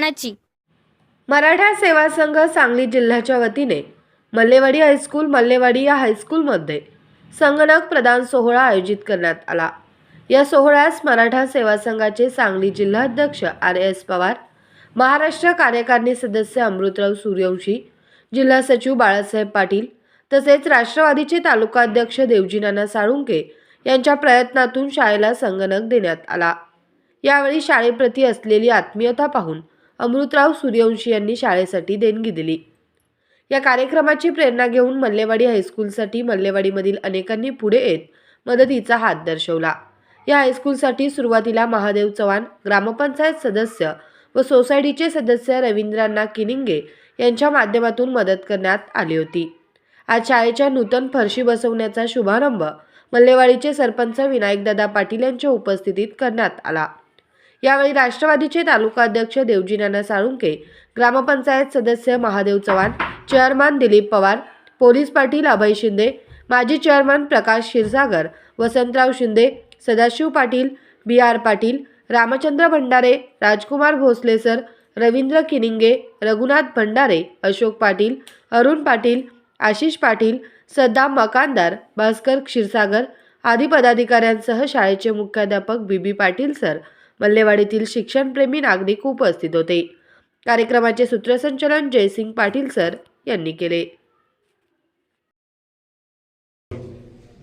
मानाची मराठा सेवा संघ सांगली जिल्ह्याच्या वतीने मल्लेवाडी हायस्कूल मल्लेवाडी या हायस्कूलमध्ये संगणक प्रदान सोहळा आयोजित करण्यात आला. या सोहळ्यास मराठा सेवा संघाचे सांगली जिल्हाध्यक्ष आर एस पवार महाराष्ट्र कार्यकारिणी सदस्य अमृतराव सूर्यवंशी जिल्हा सचिव बाळासाहेब पाटील तसेच राष्ट्रवादीचे तालुकाध्यक्ष देवजीनाना साळुंके यांच्या प्रयत्नातून शाळेला संगणक देण्यात आला. यावेळी शाळेप्रती असलेली आत्मीयता पाहून अमृतराव सूर्यवंशी यांनी शाळेसाठी देणगी दिली. या कार्यक्रमाची प्रेरणा घेऊन मल्लेवाडी हायस्कूलसाठी मल्लेवाडीमधील अनेकांनी पुढे येत मदतीचा हात दर्शवला. या हायस्कूलसाठी सुरुवातीला महादेव चव्हाण ग्रामपंचायत सदस्य व सोसायटीचे सदस्य रवींद्रांना किनिंगे यांच्या माध्यमातून मदत करण्यात आली होती. आज शाळेच्या नूतन फरशी बसवण्याचा शुभारंभ मल्लेवाडीचे सरपंच विनायकदादा पाटील यांच्या उपस्थितीत करण्यात आला. यावेळी राष्ट्रवादीचे तालुकाध्यक्ष देवजीनाना साळुंके ग्रामपंचायत सदस्य महादेव चव्हाण चेअरमन दिलीप पवार पोलीस पाटील अभय शिंदे माजी chairman Prakash Kshirsagar Vasantrao Shinde Sadashiv Patil B R Patil Ramchandra Bhandare Rajkumar Bhosale sir Ravindra Kininge Raghunath Bhandare Ashok Patil Arun Patil Ashish Patil Saddam Makandar Bhaskar Kshirsagar आदी पदाधिकाऱ्यांसह शाळेचे मुख्याध्यापक बी बी Patil sir मल्लेवाडीतील शिक्षणप्रेमी नागरिक उपस्थित होते. कार्यक्रमाचे सूत्रसंचालन जयसिंग पाटील सर यांनी केले.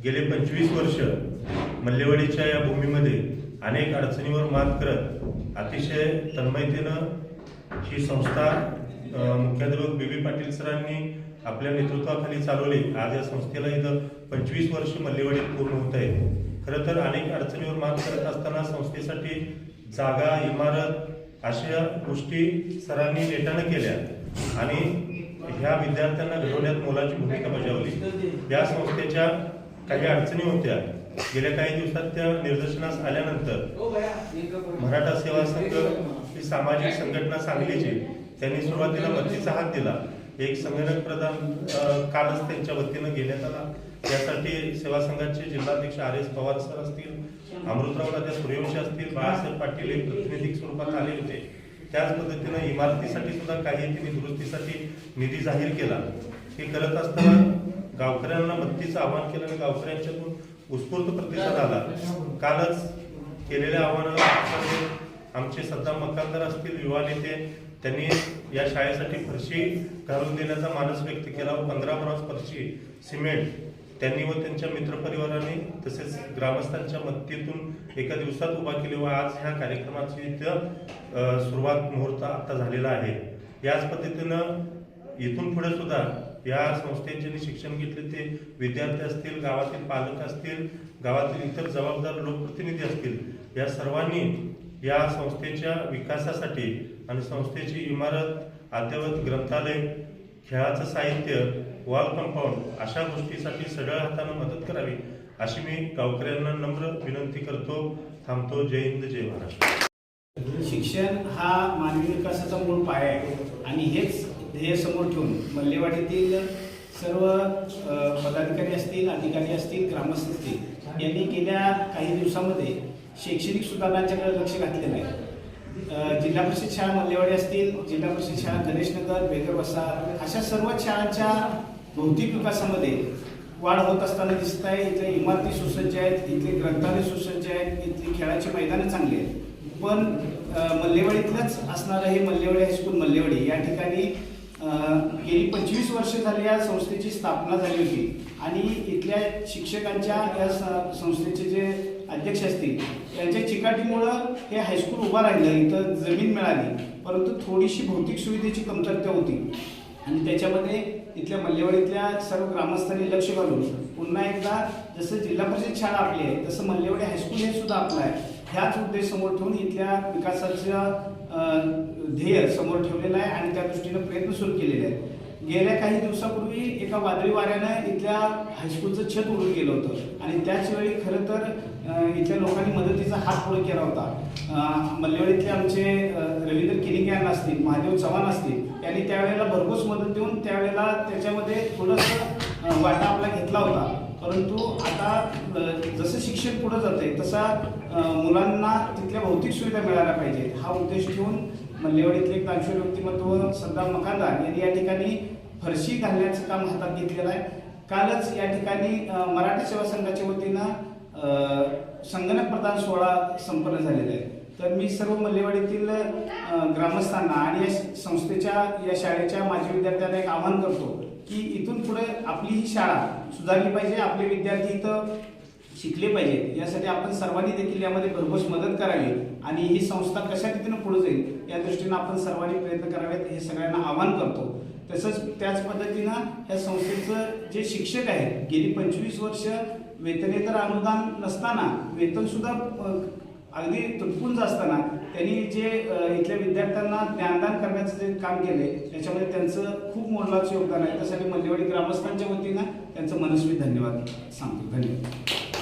गेले पंचवीस वर्ष मल्लेवाडीच्या या भूमीमध्ये अनेक अडचणीवर मात करत अतिशय तन्मयतेनं ही संस्था मुख्याध्यापक बी बी पाटील सरांनी आपल्या नेतृत्वाखाली चालवली. आज या संस्थेला इथं पंचवीस वर्ष मल्लेवाडीत पूर्ण होत आहे खरं तर अनेक अडचणीवर मात करत असताना संस्थेसाठी जागा इमारत अशा गोष्टी सरांनी नेटानं केल्या आणि ह्या विद्यार्थ्यांना घडवण्यात मोलाची भूमिका बजावली. या संस्थेच्या काही अडचणी होत्या. गेल्या काही दिवसात त्या निदर्शनास आल्यानंतर मराठा सेवा संघ ही सामाजिक संघटना सांगलीची त्यांनी सुरुवातीला मदतीचा हात दिला. एक संगणक प्रदान कालच त्यांच्या वतीनं घेण्यात आला. यासाठी सेवा संघाचे जिल्हाध्यक्ष आर एस पवार सर असतील अमृतराव राजा सूर्यवंशी असतील बाळासाहेब पाटील हे प्रतिनिधी स्वरूपात आले होते. त्याच पद्धतीनं इमारतीसाठी सुद्धा काही त्यांनी दुरुस्तीसाठी निधी जाहीर केला. हे करत असताना गावकऱ्यांना मदतीचं आवाहन केलं आणि गावकऱ्यांच्यातून उत्स्फूर्त प्रतिसाद आला. कालच केलेल्या आव्हानाला आमचे सद्दाम मकानदार असतील युवा नेते त्यांनी या शाळेसाठी फरशी घालून देण्याचा मानस व्यक्त केला पंधरा ब्रॉस फरशी सिमेंट त्यांनी व त्यांच्या मित्रपरिवाराने तसेच ग्रामस्थांच्या मदतीतून एका दिवसात उभा केली व आज ह्या कार्यक्रमाची इथं सुरुवात मुहूर्त आता झालेला आहे. याच पद्धतीनं इथून पुढे सुद्धा या संस्थेत ज्यांनी शिक्षण घेतले ते विद्यार्थी असतील गावातील पालक असतील गावातील इतर जबाबदार लोकप्रतिनिधी असतील या सर्वांनी या संस्थेच्या विकासासाठी आणि संस्थेची इमारत अद्ययावत ग्रंथालय खेळाचं साहित्य वॉल कंपाऊंड अशा गोष्टीसाठी सगळ्या हातानं मदत करावी अशी मी गावकऱ्यांना नम्र विनंती करतो. थांबतो. जय हिंद जय महाराष्ट्र. म्हणजे शिक्षण हा मानवी विकासाचा मूळ पाया आहे. आणि हेच ध्येय समोर ठेवून मल्लेवाडीतील सर्व पदाधिकारी असतील अधिकारी असतील ग्रामस्थ असतील यांनी गेल्या काही दिवसामध्ये शैक्षणिक सुधारणांच्याकडे लक्ष घातलेलं आहे. जिल्हा परिषद शाळा मल्लेवाडी असतील जिल्हा परिषद शाळा गणेशनगर बेगर वसाहत अशा सर्व शाळांच्या भौतिक विकासामध्ये वाढ होत असताना दिसत आहे इथले इमारती सुसज्ज आहेत इथले ग्रंथालय सुसज्ज आहेत इथली खेळाची मैदानं चांगली आहेत. पण मल्लेवाडीतलंच असणारं हे मल्लेवाडी हायस्कूल मल्लेवाडी या ठिकाणी गेली पंचवीस वर्ष झाली या संस्थेची स्थापना झाली होती. आणि इथल्या शिक्षकांच्या या स- संस्थेचे जे अध्यक्ष असतील. त्यांच्या चिकाटीमुळं हे हायस्कूल उभं राहिलं इथं जमीन मिळाली. परंतु थोडीशी भौतिक सुविधेची कमतरता होती. आणि त्याच्यामध्ये इथल्या मल्लेवाडीतल्या सर्व ग्रामस्थांनी लक्ष घालून पुन्हा एकदा जसं जिल्हा परिषद शाळा आपली आहे तसं मल्लेवाडी हायस्कूल हे सुद्धा आपलं आहे. ह्याच उद्देश समोर ठेवून इथल्या विकासाचं ध्येय समोर ठेवलेलं आहे आणि त्या दृष्टीनं प्रयत्न सुरू केलेले आहेत. गेल्या काही दिवसापूर्वी एका वादळी वाऱ्यानं इथल्या हायस्कूलचं छत उडून गेलं होतं. आणि त्याच वेळी खरं तर इथल्या लोकांनी मदतीचा हात पुढे केला होता. मल्लेवाडीतले आमचे रवींद्र किनिंगे यांना असतील महादेव चव्हाण असतील यांनी त्यावेळेला भरघोस मदत देऊन त्यावेळेला त्याच्यामध्ये थोडंसं वाटा आपला घेतला होता. परंतु आता जसं शिक्षण पुढं जाते तसा मुलांना तिथल्या भौतिक सुविधा मिळायला पाहिजेत. हा उद्देश ठेवून मल्लेवाडीतले एक दानशूर व्यक्तिमत्व सद्दाम मकानदार यांनी या ठिकाणी फरशी घालण्याचं काम हातात घेतलेलं आहे. कालच या ठिकाणी मराठी सेवा संघाच्या वतीनं संगणक प्रदान सोहळा संपन्न झालेला आहे. तर मी सर्व मल्लेवाडीतील ग्रामस्थांना आणि या संस्थेच्या या शाळेच्या माजी विद्यार्थ्यांना एक आवाहन करतो. की इथून पुढे आपली ही शाळा सुधारली पाहिजे आपले विद्यार्थी इथं शिकले पाहिजेत यासाठी आपण सर्वांनी देखील यामध्ये भरघोस मदत करावी आणि ही संस्था कशा रीतीनं पुढे जाईल या दृष्टीनं आपण सर्वांनी प्रयत्न करावेत हे सगळ्यांना आवाहन करतो. तसंच त्याच पद्धतीनं ह्या संस्थेचं जे शिक्षक आहेत गेली पंचवीस वर्ष वेतनेतर अनुदान नसताना वेतनसुद्धा अगदी तुटपुंज असताना त्यांनी जे इथल्या विद्यार्थ्यांना ज्ञानदान करण्याचं जे काम केले त्याच्यामध्ये त्यांचं खूप मोलाचं योगदान आहे. त्यासाठी मल्लेवाडी ग्रामस्थांच्या वतीनं त्यांचं मनस्वी धन्यवाद सांगतो. धन्यवाद.